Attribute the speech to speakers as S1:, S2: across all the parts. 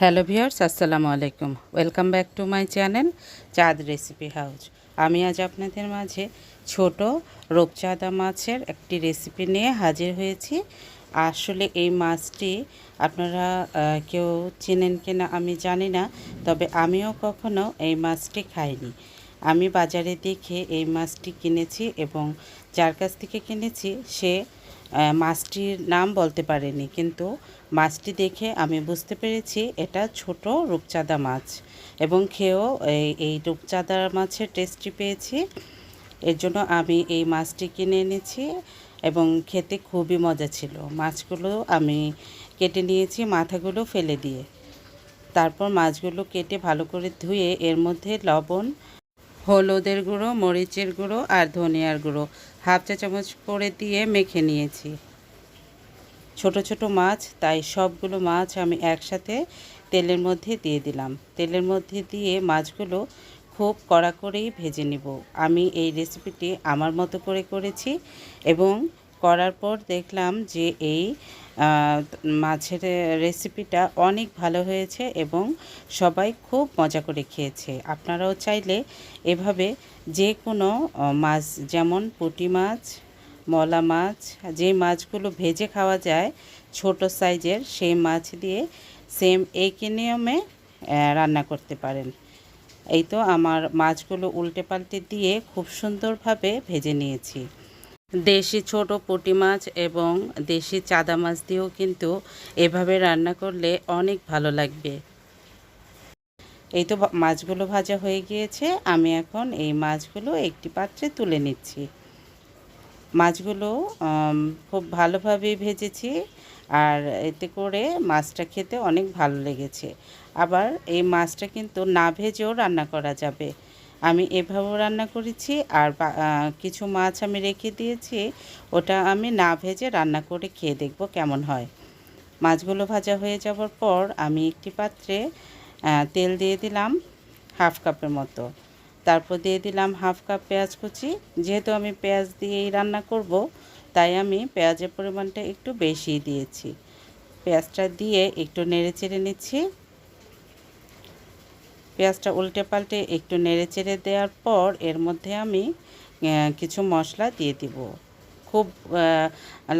S1: Hello viewers, আসসালামু আলাইকুম। Welcome back to my channel Chand recipe house আমি আজ আপনাদের মাঝে ছোট রূপচাঁদা মাছের একটি রেসিপি নিয়ে হাজির হয়েছি। আসলে এই মাছটি আপনারা কেউ চেনেন কিনা আমি জানি না, তবে আমিও কখনো এই মাছটি খাইনি। আমি বাজারে দেখে এই মাছটি কিনেছি এবং যার কাছ থেকে কিনেছি সে মাছটির নাম বলতে পারেনি, কিন্তু মাছটি দেখে আমি বুঝতে পেরেছি এটা ছোট রূপচাঁদা মাছ এবং খেয়েও এই রূপচাঁদা মাছের টেস্টটি পেয়েছি। এর জন্য আমি এই মাছটি কিনে এনেছি এবং খেতে খুবই মজা ছিল। মাছগুলো আমি কেটে নিয়েছি, মাথাগুলো ফেলে দিয়ে। তারপর মাছগুলো কেটে ভালো করে ধুয়ে এর মধ্যে লবণ হলুদের গুঁড়ো, মরিচের গুঁড়ো আর ধনিয়ার গুঁড়ো। হাফ চা চামচ করে দিয়ে মেখে নিয়েছি। ছোট ছোট মাছ, তাই সবগুলো মাছ আমি একসাথে তেলের মধ্যে দিয়ে দিলাম। তেলের মধ্যে দিয়ে মাছগুলো খুব কড়া করেই ভেজে নিব। আমি এই রেসিপিটি আমার মতো করে করেছি এবং করার পর দেখলাম যে এই মাছের রেসিপিটা অনেক ভালো হয়েছে এবং সবাই খুব মজা করে খেয়েছে। আপনারাও চাইলে এভাবে যে কোনো মাছ যেমন পুঁটি মাছ, মলা মাছ, যে মাছগুলো ভেজে খাওয়া যায় ছোট সাইজের সেই মাছ দিয়ে সেম একই নিয়মে রান্না করতে পারেন। এই তো আমার মাছগুলো উল্টে পাল্টে দিয়ে খুব সুন্দরভাবে ভেজে নিয়েছি। দেশি ছোট পুঁটি মাছ এবং দেশি চাদা মাছ দিয়েও কিন্তু এভাবে রান্না করলে অনেক ভালো লাগবে। এই তো মাছগুলো ভাজা হয়ে গিয়েছে। আমি এখন এই মাছগুলো একটি পাত্রে তুলে নিচ্ছি। মাছগুলো খুব ভালোভাবে ভেজেছি আর এতে করে মাছটা খেতে অনেক ভালো লেগেছে। আবার এই মাছটা কিন্তু না ভেজেও রান্না করা যাবে। আমি এভাবেও রান্না করেছি আর কিছু মাছ আমি রেখে দিয়েছি। ওটা আমি না ভেজে রান্না করে খেয়ে দেখব কেমন হয়। মাছগুলো ভাজা হয়ে যাওয়ার পর আমি একটি পাত্রে তেল দিয়ে দিলাম হাফ কাপের মতো। তারপর দিয়ে দিলাম হাফ কাপ পেঁয়াজ কুচি। যেহেতু আমি পেঁয়াজ দিয়েই রান্না করব, তাই আমি পেঁয়াজের পরিমাণটা একটু বেশি দিয়েছি। পেঁয়াজটা দিয়ে একটু নেড়ে চেড়ে নিচ্ছি। পেঁয়াজটা উল্টে পাল্টে একটু নেড়ে চেড়ে দেওয়ার পর এর মধ্যে আমি কিছু মশলা দিয়ে দিব। খুব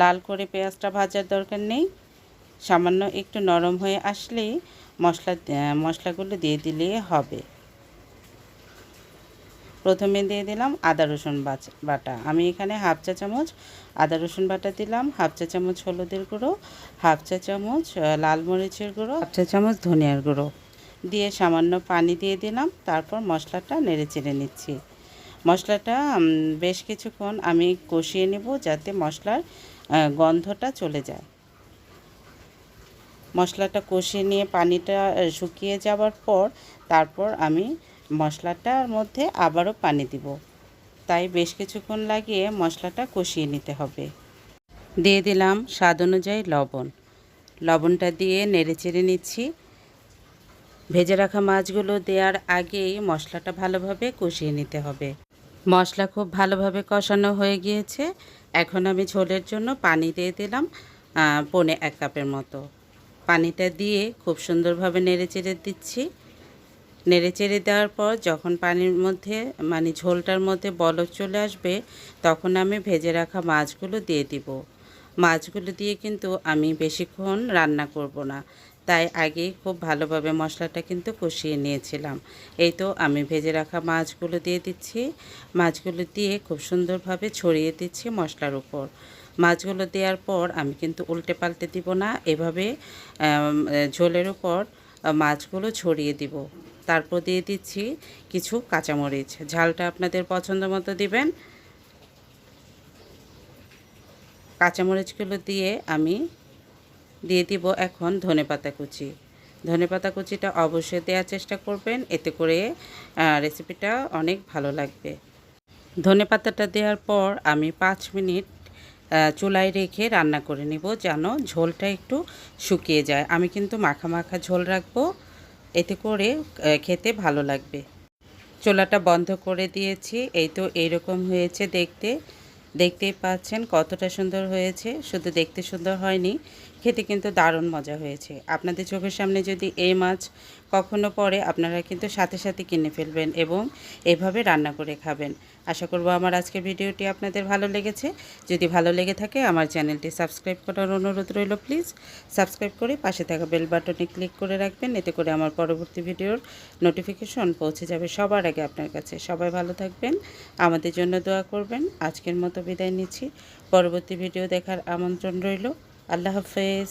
S1: লাল করে পেঁয়াজটা ভাজার দরকার নেই। সামান্য একটু নরম হয়ে আসলেই মশলা মশলাগুলো দিয়ে দিলেই হবে। প্রথমে দিয়ে দিলাম আদা রসুন বাটা। আমি এখানে হাফ চা চামচ আদা রসুন বাটা দিলাম, হাফ চা চামচ হলুদের গুঁড়ো, হাফ চা চামচ লাল মরিচের গুঁড়ো, হাফ চা চামচ ধনিয়ার গুঁড়ো। দিয়ে সামান্য পানি দিয়ে দিলাম, তারপর মশলাটা নেড়ে চেড়ে নিচ্ছি। মশলাটা বেশ কিছুক্ষণ আমি কষিয়ে নেব যাতে মশলার গন্ধটা চলে যায়। মশলাটা কষিয়ে নিয়ে পানিটা শুকিয়ে যাওয়ার পর তারপর আমি মশলাটার মধ্যে আবারও পানি দিব। তাই বেশ কিছুক্ষণ লাগিয়ে মশলাটা কষিয়ে নিতে হবে। দিয়ে দিলাম স্বাদ অনুযায়ী লবণ। লবণটা দিয়ে নেড়ে চেড়ে নিচ্ছি। ভেজে রাখা মাছগুলো দেওয়ার আগেই মশলাটা ভালোভাবে কষিয়ে নিতে হবে। মশলা খুব ভালোভাবে কষানো হয়ে গিয়েছে। এখন আমি ঝোলের জন্য পানি দিয়ে দিলাম পনে এক কাপের মতো। পানিটা দিয়ে খুব সুন্দরভাবে নেড়ে চেড়ে দিচ্ছি। নেড়ে চেড়ে দেওয়ার পর যখন পানির মধ্যে মানে ঝোলটার মধ্যে বলক চলে আসবে, তখন আমি ভেজে রাখা মাছগুলো দিয়ে দিব। মাছগুলো দিয়ে কিন্তু আমি বেশিক্ষণ রান্না করব না। তাই আগেই খুব ভালোভাবে মশলাটা কিন্তু কষিয়ে নিয়েছিলাম। এই তো আমি ভেজে রাখা মাছগুলো দিয়ে দিচ্ছি। মাছগুলো দিয়ে খুব সুন্দরভাবে ছড়িয়ে দিচ্ছি মশলার উপর। মাছগুলো দেওয়ার পর আমি কিন্তু উল্টে পাল্টে দিব না, এভাবে ঝোলের উপর মাছগুলো ছড়িয়ে দিব। তারপর দিয়ে দিচ্ছি কিছু কাঁচামরিচ। ঝালটা আপনাদের পছন্দ মতো দিবেন। কাঁচামরিচগুলো দিয়ে আমি দিয়ে দিব এখন ধনেপাতা কুচি। ধনেপাতা কুচিটা অবশ্যই দেওয়ার চেষ্টা করবেন, এতে করে রেসিপিটা অনেক ভালো লাগবে। ধনেপাতাটা দেওয়ার পর আমি পাঁচ মিনিট চুলায় রেখে রান্না করে নেব যেন ঝোলটা একটু শুকিয়ে যায়। আমি কিন্তু মাখা মাখা ঝোল রাখব, এতে করে খেতে ভালো লাগবে। চোলাটা বন্ধ করে দিয়েছি, এই তো এইরকম হয়েছে দেখতে। দেখতেই পাচ্ছেন কতটা সুন্দর হয়েছে, শুধু দেখতে সুন্দর হয়নি খেতে কিন্তু দারুণ মজা হয়েছে। আপনাদের চোখের সামনে যদি এই মাছ কখনো পরে আপনারা কিন্তু সাথে সাথে কিনে ফেলবেন এবং এভাবে রান্না করে খাবেন। আশা করব আমার আজকের ভিডিওটি আপনাদের ভালো লেগেছে। যদি ভালো লেগে থাকে, আমার চ্যানেলটি সাবস্ক্রাইব করার অনুরোধ রইল, প্লিজ। সাবস্ক্রাইব করে পাশে থাকা বেল বাটনে ক্লিক করে রাখবেন, এতে করে আমার পরবর্তী ভিডিওর নোটিফিকেশন পৌঁছে যাবে সবার আগে আপনার কাছে। সবাই ভালো থাকবেন, আমাদের জন্য দোয়া করবেন। আজকের মতো বিদায় নিচ্ছি। পরবর্তী ভিডিও দেখার আমন্ত্রণ রইল। আল্লাহ হাফেজ।